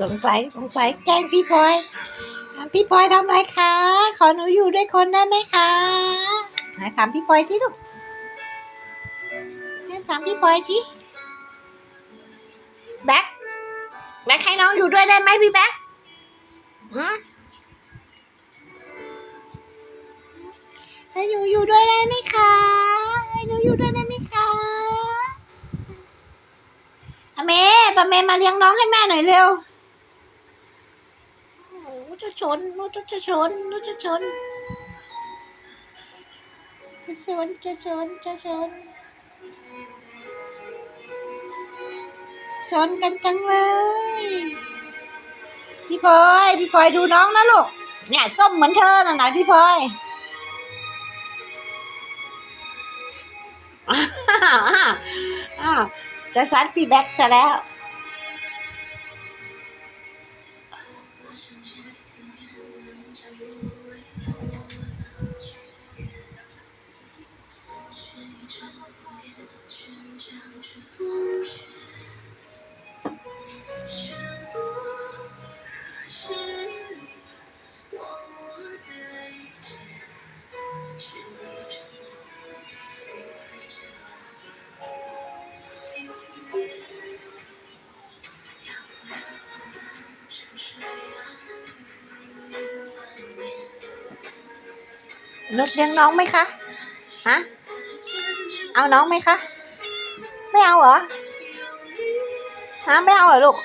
สงสัยสงสัยแกล้งพี่พลอยพี่พลอยทำไรคะ ขอหนูอยู่ด้วยคนได้ไหมคะหาถามพี่พลอยสิลูกถามพี่พลอยสิแบ็คแบ็คให้น้องอยู่ด้วยได้ไหมพี่แบ็คให้หนูอยู่ด้วยได้ไหมคะ ห้หนูอยู่ด้วยได้ไหมคะอเมย์ปะเมย์มาเลี้ยงน้องให้แม่หน่อยเร็วโอ้โหจะชนรถจะชนรถจะชน จะชน จะชน จะชน ชนกันจังเลย พี่พลอย พี่พลอยดูน้องนะลูก เนี่ยส้มเหมือนเธอน่ะไหนพี่พลอย อะจะซัดพี่แบ็กซะแล้ว是我的一切，寻。 นุชเลี้ยงน้องไหมคะ ฮะ เอาน้องไหมคะ ไม่เอาเหรอ ฮะ ไม่เอาเหรอลูก